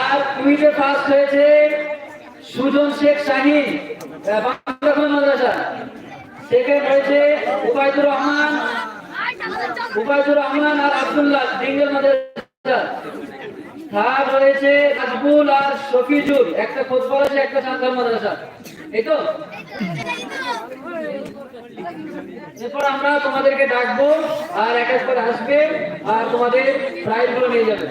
আর কুইজে ফার্স্ট হয়েছে সুজন শেখ শাহিন মাদ্রাসা। সেকেন্ড হয়েছে রহমান রহমান আর আব্দুল্লাহ মাদ্রাসা। থার্ড হয়েছে রাজবুল আর শফিজুল একটা ফুটবল আছে, একটা সান্তাল মাদ্রাসা। এই তো? এরপর আমরা তোমাদেরকে ডাকবো, আর এক এক করে আসবে, আর তোমাদের প্রাইজগুলো নিয়ে যাবে।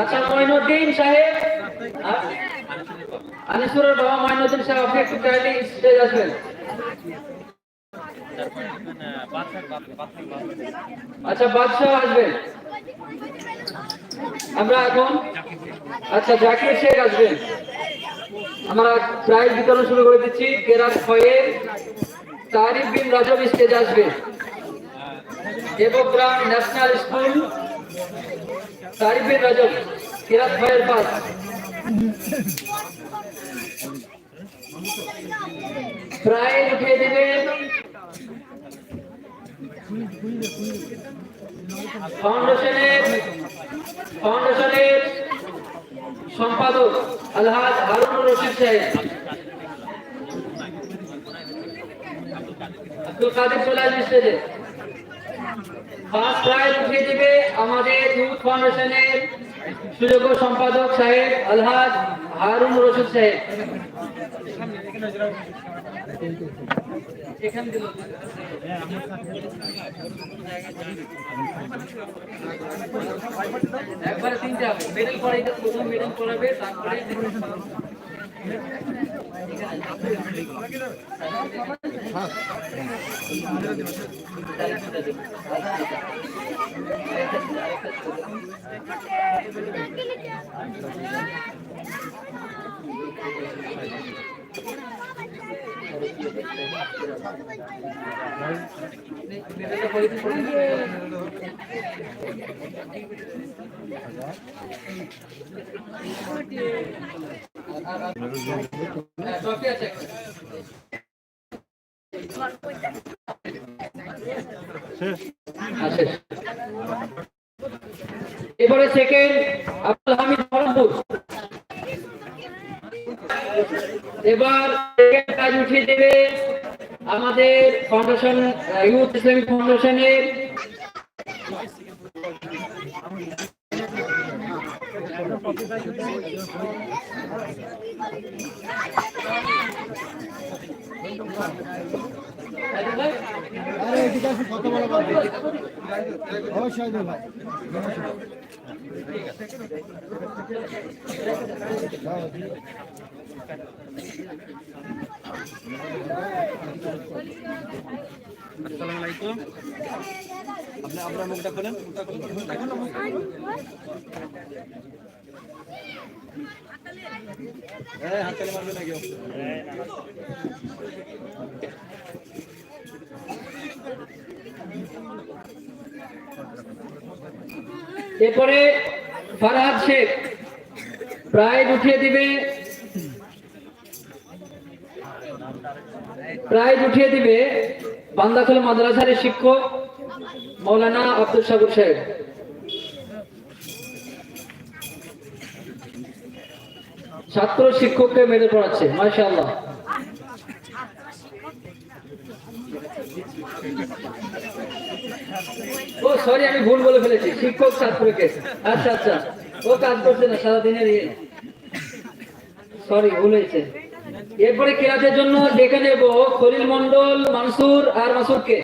আচ্ছা মঈনুদ্দিন সাহেব আনিসুরের বাবা মঈনুদ্দিন সাহেব, আপনি একটু কাইন্ডলি স্টেজ আসবেন। আচ্ছা বাদশাহ আসবেন। আমরা এখন আচ্ছা জাকির শেখ আসবেন। আমরা প্রাইজ বিতরণ শুরু করে দিচ্ছি। কেরাত ফয়ের তারিফ বিন রাজব স্টেজ আসবে। দেবগ্রাম ন্যাশনাল স্কুল তারিফ বিন রাজব, কেরাত ফয়ের পাস। প্রাইজ উঠিয়ে দেবেন। ফাউন্ডেশনের ফাউন্ডেশনের সম্পাদক আলহাজ হারুনুর রশিদ সাহেব। আব্দুল কাদের চলে আসবে ফার্স্ট প্রাইজ উঠিয়ে দিবে আমাদের ইউথ ফাউন্ডেশনের সুযোগ্য সম্পাদক সাহেব আলহাজ হারুন রশিদ সাহেব। একবারে তিনটে প্রথম মেডেল পড়াবে তারপরে মেডেলটা পরে দিন, পরে দিন। হ্যাঁ, ট্রফি আছে একটা। হ্যাঁ, শেষ। এবারে সেকেন্ড আব্দুল হামিদ এবার কাজ উঠিয়ে দেবে আমাদের ফাউন্ডেশন ইউথ ইসলামিক ফাউন্ডেশনের আপনি আপনার মুখটা খোলেন। মারবে এরপরে ফারহাদ শেখ প্রায় উঠিয়ে দিবে প্রাইজ উঠিয়ে দিবে বান্দাখল মাদ্রাসার শিক্ষক মৌলানা আব্দুল সাগর সাহেব। ছাত্র শিক্ষককে মেরে পড়াচ্ছে, মাশাআল্লাহ। ও সরি আমি ভুল বলে ফেলেছি। শিক্ষক ছাত্রকে। আচ্ছা আচ্ছা। ও কাজ করছে না, সারাদিনের ইয়ে। সরি ভুল হয়েছে। এরপরে কেরাতের জন্য? ডেকে নেব খলিল মন্ডল মানসুর আর মাসুরকে।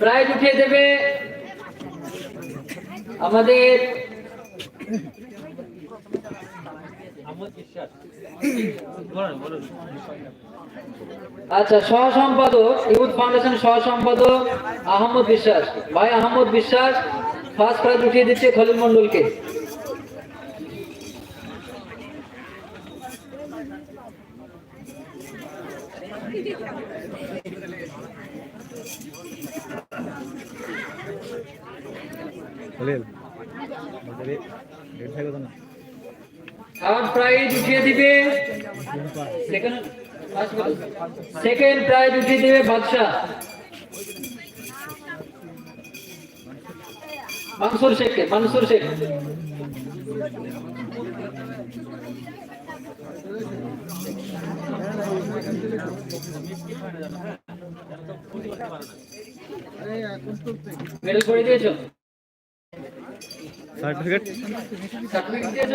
প্রাইজ উঠিয়ে দেবে আমাদের আচ্ছা সহ সম্পাদক ইউথ ফাউন্ডেশন সহ সম্পাদক আহমদ বিশ্বাস। ভাই আহমদ বিশ্বাস ফার্স্ট প্রাইজ উঠিয়ে দিচ্ছে খলিল মন্ডলকে খলিল রেট থাকে তো না থার্ড প্রাইজ উঠিয়ে দিবে সেকেন্ড সেকেন্ড উঠিয়ে দিবে বাদশাহ। মানসুর শেখকে মানসুর শেখ। মেডেল করে দিয়েছ? সার্টিফিকেট সার্টিফিকেট দিয়েছ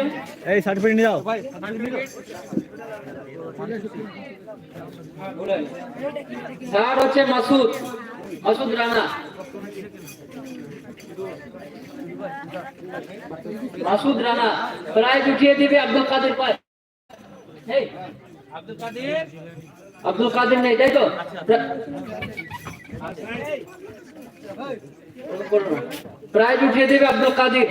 এই সার্টিফিকেট নিয়ে যাও। থার্ড হচ্ছে মাসুদ। মাসুদ রানা। মাসুদ রানা প্রাইজ উঠিয়ে দিবে আব্দুল কাদের পায়। এই, আব্দুল কাদের নেই, তাই তো? প্রাইজ উঠিয়ে দিবে আব্দুল কাদের।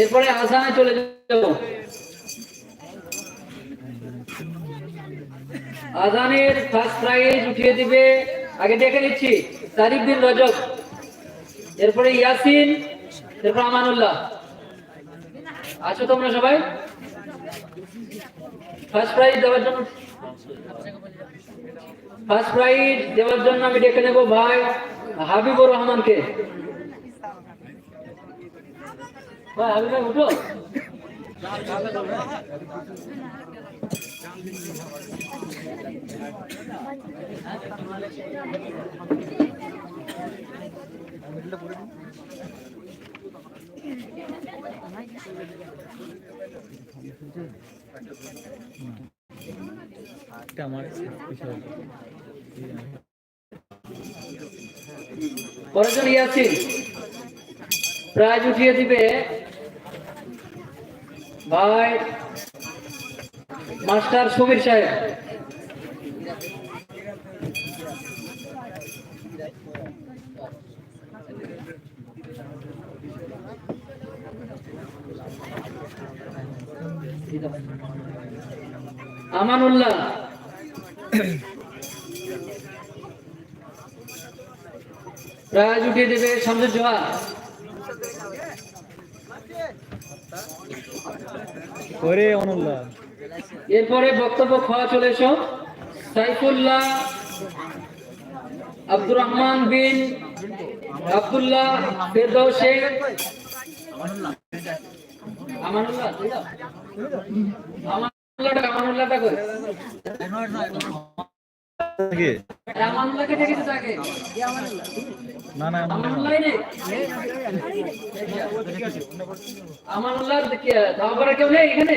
এরপরে আসামে চলে যাব। আজানের ফার্স্ট প্রাইজ উঠিয়ে দিবে আগে দেখে নিচ্ছি। তারিখ দিন রজব, এরপরে ইয়াসিন, এরপর আমানুল্লাহ। আছো তোমরা সবাই? ফার্স্ট প্রাইজ দেওয়ার জন্য ফার্স্ট প্রাইজ দেওয়ার জন্য আমি ডেকে নেব ভাই হাবিবুর রহমানকে। ভাই হাবিব ভাই, উঠো। এটা আমার পরের ইয়াসিন উঠিয়ে দিবে। ভাই মাস্টার সমীর সাহেব। আমানুল্লাহ। প্রাইজ উঠিয়ে দেবে শামসুর জোহার ওরে অনুল্লাহ এরপরে বক্তব্য খাওয়া চলে এসো। সাইফুল্লাহ আব্দুর রহমান বিন আব্দুল্লাহ ফেরদৌস আমানুল্লাহ আমানুল্লাহটা আমানুল্লাহটা কই? আমানুল্লাহকে দেখেছ তাকে না না আমানুল্লাহ। নেই? আমানুল্লাহ কে করা কেউ নেই এখানে?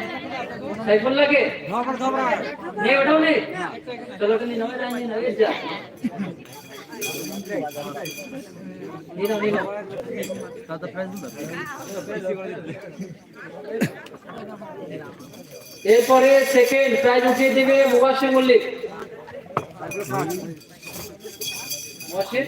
সাইফুল্লাহকে ওটাও নেই চলো ওটা নিয়ে নিয়ে যা। নিয়ে নিয়ে এরপরে সেকেন্ড প্রাইজ উঠিয়ে দিবে মুবাসির মল্লিক। মুবাসির।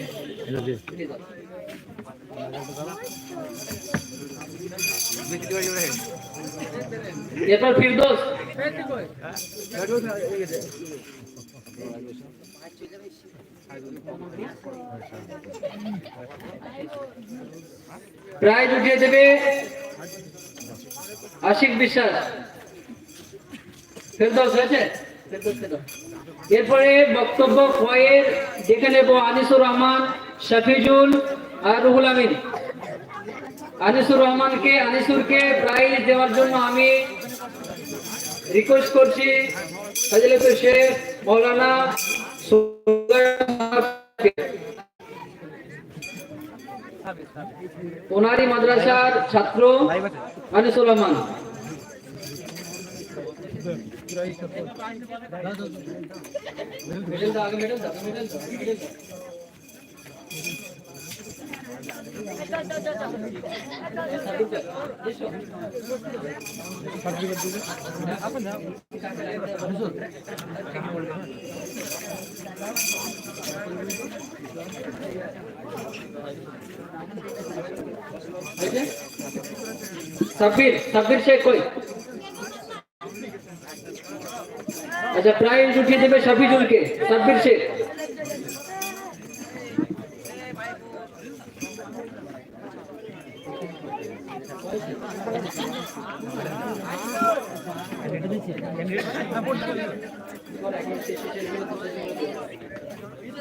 প্রাইজ উঠিয়ে দেবে আশিক বিশ্বাস। ফেরদৌস হয়েছে? এরপরে বক্তব্য কয়ের দেখে নেব আনিসুর রহমান, শফিজুল আর রুহুল আমিন। আনিসুর রহমানকে আনিসুরকে প্রাইজ দেওয়ার জন্য আমি রিকোয়েস্ট করছি। ফজলতুল শেখ মৌলানা ওনারি মাদ্রাসার ছাত্র আনিসুর রহমান। মিডল দাও, আগে মিডল দাও, মিডল দাও, মিডল দাও। সাব্বির সাব্বির শেখ কই আচ্ছা প্রাইজ উঠিয়ে দেবে সাবিজুলকে সাব্বির শেখ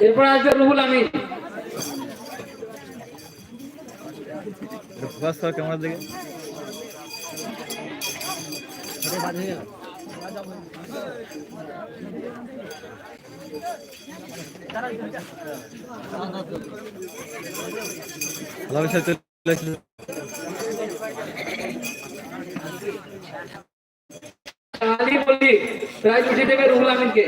এরপর আসবে রুহুল আমিন। ফোকাস কর ক্যামেরার দিকে। ভালো বিষয় চলে এসেছে। আলী বলি প্রাইজ উঠিয়ে দেবে রুহুল আমিনকে।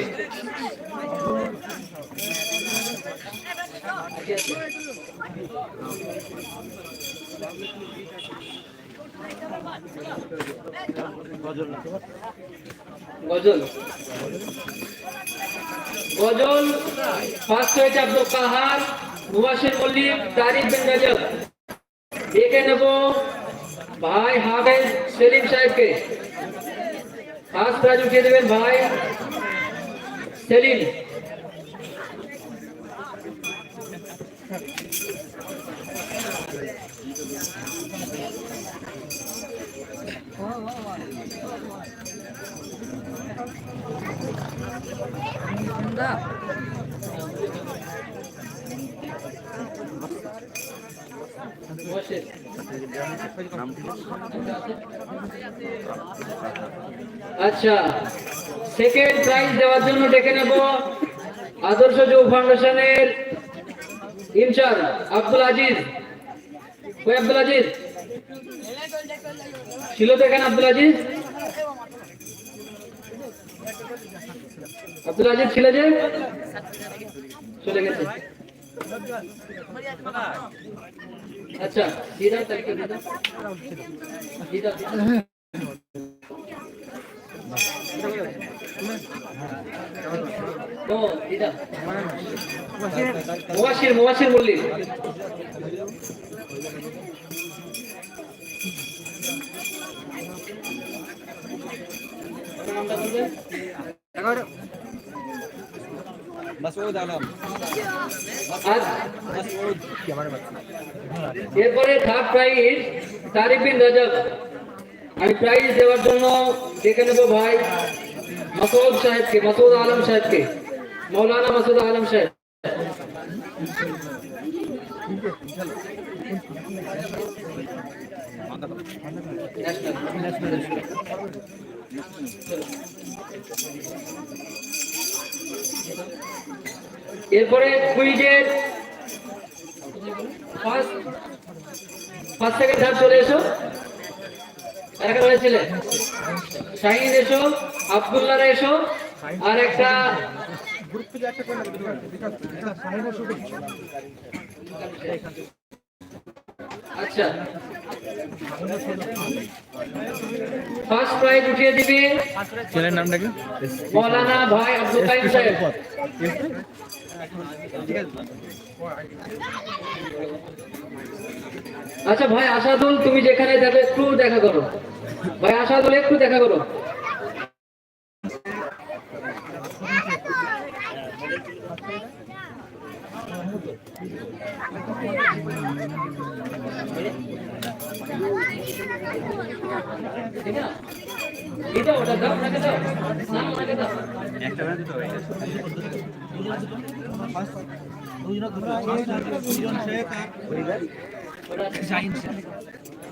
গজল। গজল ফার্স্ট হয়েছে আব্দুল কাহার মুবাসির মল্লিক তারিক বিন রজব দেখে নেব ভাই হাফেজ সেলিম সাহেবকে। ফার্স্ট প্রাইজ উঠিয়ে দেবেন ভাই সেলিম বসে। আচ্ছা সেকেন্ড প্রাইজ দেওয়ার জন্য ডেকে নেব আদর্শ যুব ফাউন্ডেশনের ইনচার্জ আব্দুল আজিজ। ওই আব্দুল আজিজ? ছিল তো এখানে আব্দুল আজিজ? আব্দুল আজিজ ছিল যে? চলে গেছে। আচ্ছা দিদা? দিদা দিদা। এরপরে থার্ড প্রাইজ তারিফিন রজব আমি প্রাইজ দেওয়ার জন্য ডেকে নেব ভাই, মাসুদ সাহেবকে, মাসুদ আলম সাহেবকে মৌলানা মাসুদ আলম সাহেব। এরপরে কুইজের ফার্স্ট ফার্স্ট সেকেন্ড থার্ড চলে এসো। হয়েছিল শাহিন এসো আব্দুল্লাহ এসো আর একটা আচ্ছা। ফার্স্ট প্রাইজ উঠিয়ে দিবে ছেলের নামটা কি? মৌলানা ভাই আব্দুল কাইম সাহেব। আচ্ছা ভাই আসাদুল তুমি যেখানে দেখো একটু দেখা করো। ভাই আসাদুল একটু দেখা করো। এটা ওটা দাও ওটাকে দাও নাম ওটাকে দাও ওটা ঠিকই তো আছে ঠিক আছে মোহাম্মদ শাহিন শেখ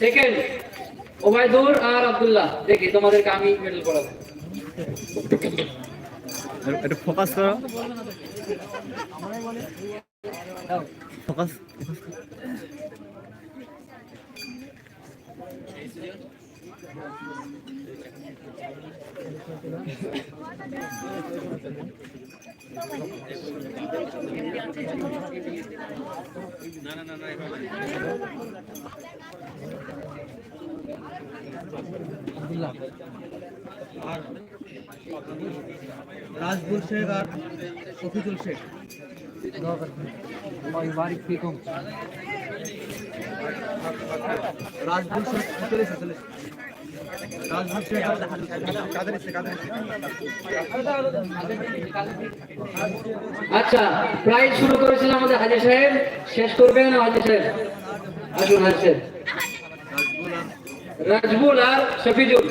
সেকেন্ড ওবায়দুর আর আব্দুল্লাহ দেখি তোমাদেরকে আমি মেডেল করাবো একটু ফোকাস করো। ফোকাস রাজবুল শেখ আর শফিকুল শেখ চলে চলে এসে। রাজবুল শেখ আর কাদের এসে আচ্ছা প্রাইজ শুরু করেছেন আমাদের হাজির সাহেব। শেষ করবেন হাজির সাহেব? আসুন হাজির সাহেব। রাজবুল আর শফিজুল।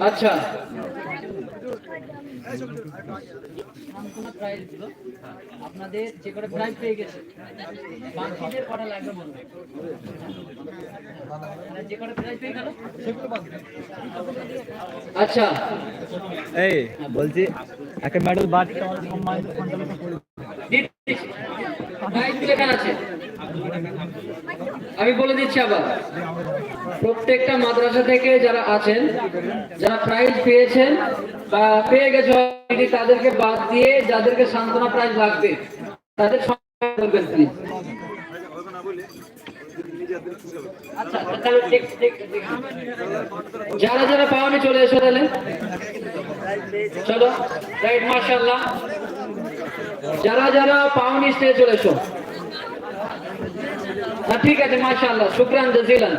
আচ্ছা। আপনাদের যে কটা প্রাইজ পেয়ে গেছে বাকিদের কটা লাগবে বলবে মানে যে কটা প্রাইজ পেয়ে গেল? আচ্ছা। এই বলছি একটা মেডেল বাদ সম্মানিত আমি বলে দিচ্ছি আবার, প্রত্যেকটা মাদ্রাসা থেকে যারা আছেন, যারা প্রাইজ পেয়েছেন বা পেয়ে গেছে তাদেরকে বাদ দিয়ে যাদেরকে সান্ত্বনা প্রাইজ লাগবে, তাদের বলবেন প্লিজ আচ্ছা। যারা যারা পাওনি চলে এসো তাহলে। চলো রাইট মার্শাল্লাহ যারা যারা পাওনি স্টেজ চলে হ্যাঁ ঠিক আছে, মাশাআল্লাহ, শুক্রান জাজিলান।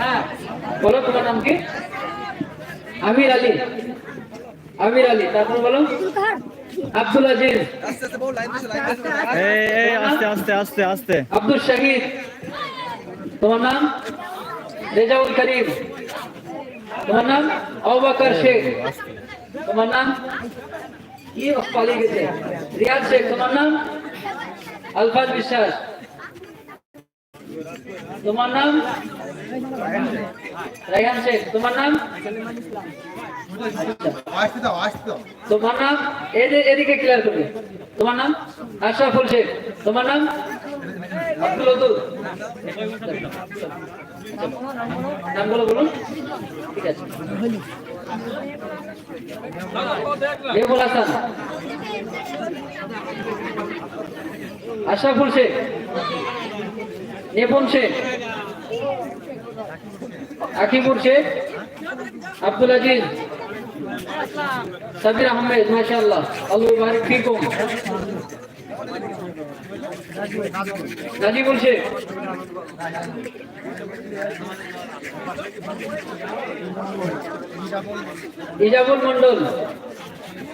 হ্যাঁ বলো তোমার নাম কি? আমির আলী। আমির আলী, তারপর বলো। আব্দুল আজিজ। এই আস্তে আস্তে আস্তে আস্তে। আব্দুল শাহিদ। তোমার নাম? রেজাউল করিম। তোমার নাম? অবাকর শেখ। তোমার নাম? কি পালিয়ে গেছে? রিয়াজ শেখ তোমার নাম? আলফাজ বিশ্বাস। তোমার নাম? রায়হান শেখ তোমার নাম? তোমার নাম? এদি- এদিকে ক্লিয়ার করবে তোমার নাম? আশরাফুল শেখ। তোমার নাম? আব্দুল নামগুলো বলুন। ঠিক আছে। রেবুল হাসান। আশরাফুল শেখ। নেপন শেখ। আকিবুর শেখ। আব্দুল আজিজ। সাবির আহমেদ মাশাআল্লাহ আল্লাহ বারিক ফিকুম নাজিবুল শেখ ইজাবুল মন্ডল